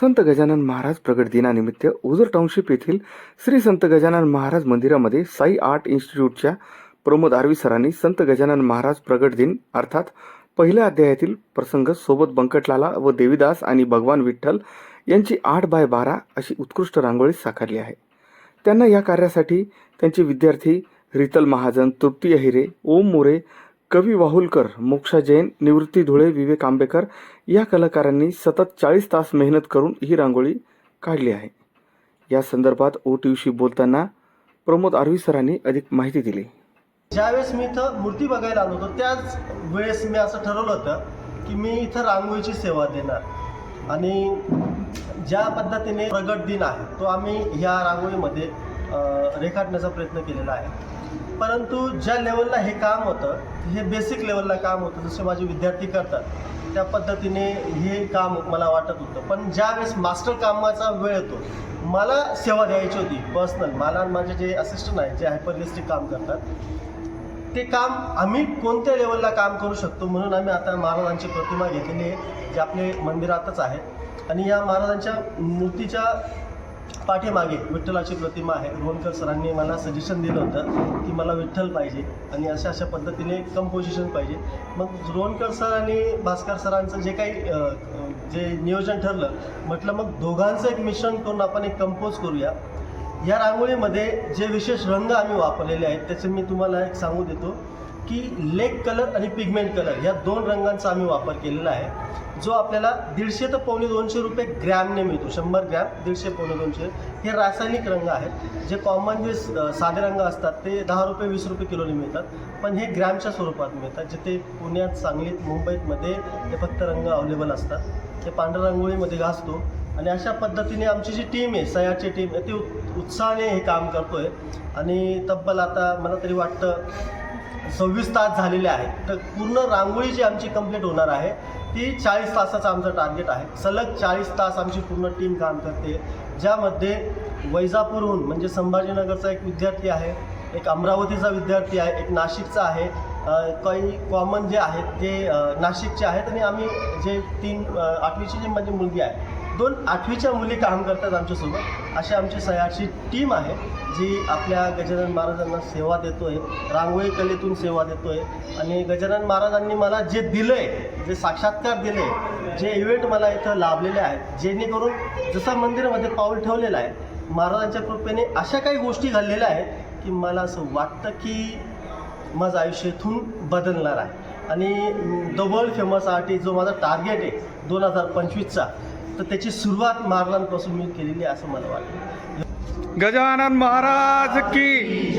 संत गजानन महाराज प्रगट दिनानिमित्त ओझर टाउनशिप येथील श्री संत गजानन महाराज मंदिरामध्ये साई आर्ट इन्स्टिट्यूटच्या प्रमोद आरवी सरांनी संत गजानन महाराज प्रगट दिन अर्थात पहिल्या अध्यायातील प्रसंग सोबत बंकटलाला व देवीदास आणि भगवान विठ्ठल यांची आठ बाय बारा अशी उत्कृष्ट रांगोळी साकारली आहे. त्यांना या कार्यासाठी त्यांचे विद्यार्थी रितल महाजन तृप्ती अहिरे ओम मोरे कवी वाहुलकर मोक्षा जैन निवृत्ती धुळे विवेक आंबेकर या कलाकारांनी सतत चाळीस तास मेहनत करून ही रांगोळी काढली आहे. या संदर्भात ओ टी व्हीशी बोलताना प्रमोद आरवी सरांनी अधिक माहिती दिली. ज्यावेळेस मी इथं मूर्ती बघायला आलो होतो त्याच वेळेस मी असं ठरवलं होतं की मी इथं रांगोळीची सेवा देणार. आणि ज्या पद्धतीने प्रगट दिन आहे तो आम्ही ह्या रांगोळीमध्ये रेखाटण्याचा प्रयत्न केलेला आहे. परंतु ज्या लेवलला हे काम होतं हे बेसिक लेवलला काम होतं जसे माझे विद्यार्थी करतात त्या पद्धतीने हे काम मला वाटत होतं. पण ज्यावेळेस मास्टर कामाचा वेळ येतो मला सेवा द्यायची होती पर्सनल मला आणि माझे जे असिस्टंट आहेत जे हायपरलिस्टिक काम करतात ते काम आम्ही कोणत्या लेवलला काम करू शकतो म्हणून आम्ही आता महाराजांची प्रतिमा घेतलेली आहे जे आपले मंदिरातच आहे. आणि या महाराजांच्या मूर्तीच्या पाठीमागे विठ्ठलाची प्रतिमा आहे. रोहनकर सरांनी मला सजेशन दिलं होतं की मला विठ्ठल पाहिजे आणि अशा अशा पद्धतीने कंपोजिशन पाहिजे. मग रोहनकर सर आणि भास्कर सरांचं जे काही जे नियोजन ठरलं म्हटलं मग दोघांचं एक मिश्रण करून आपण एक कंपोज करूया. या रांगोळीमध्ये जे विशेष रंग आम्ही वापरलेले आहेत त्याचे मी तुम्हाला एक सांगू देतो. की लेक कलर आणि पिगमेंट कलर या दोन रंगांचा आम्ही वापर केलेला आहे. जो आपल्याला दीडशे ते पावणे दोनशे रुपये ग्रॅमने मिळतो. शंभर ग्रॅम दीडशे पावणे दोनशे. हे रासायनिक रंग आहेत. जे कॉमन जे साधे रंग असतात ते दहा रुपये वीस रुपये किलोने मिळतात. पण हे ग्रॅमच्या स्वरूपात मिळतात. जिथे पुण्यात सांगलीत मुंबईतमध्ये हे फक्त रंग अवेलेबल असतात. ते पांढऱ्या रांगोळीमध्ये घासतो. आणि अशा पद्धतीने आमची जी टीम आहे सयाची टीम आहे ती उत्साहाने हे काम करतो आहे आणि तब्बल आता मला तरी वाटतं सव्वीस तास झालेले आहेत. तर पूर्ण रांगोळी जी आमची कंप्लीट होणार आहे ती चाळीस तासाचं आमचं टार्गेट आहे. सलग चाळीस तास आमची पूर्ण टीम काम करते. ज्यामध्ये वैजापूरहून म्हणजे संभाजीनगरचा एक विद्यार्थी आहे एक अमरावतीचा विद्यार्थी आहे एक नाशिकचा आहे. काही कॉमन जे आहेत ते नाशिकचे आहेत आणि आम्ही जे तीन आठवीची जी माझी मुलगी आहे दोन आठवीच्या मुली काम करतात आमच्यासोबत. अशी आमची सयाची टीम आहे जी आपल्या गजानन महाराजांना सेवा देतो आहे रांगोळी कलेतून सेवा देतो आहे आणि गजानन महाराजांनी मला जे दिलं आहे जे साक्षात्कार दिले जे इव्हेंट मला इथं लाभलेले आहेत जेणेकरून जसं मंदिरामध्ये पाऊल ठेवलेलं आहे महाराजांच्या कृपेने अशा काही गोष्टी घडलेल्या आहेत की मला असं वाटतं की माझं आयुष्य इथून बदलणार आहे. आणि द वर्ल्ड फेमस आर्टिस्ट जो माझा टार्गेट आहे दोन हजार पंचवीसचा तर त्याची सुरुवात महाराजांपासून मी केलेली असं मला वाटतं. गजानन महाराज की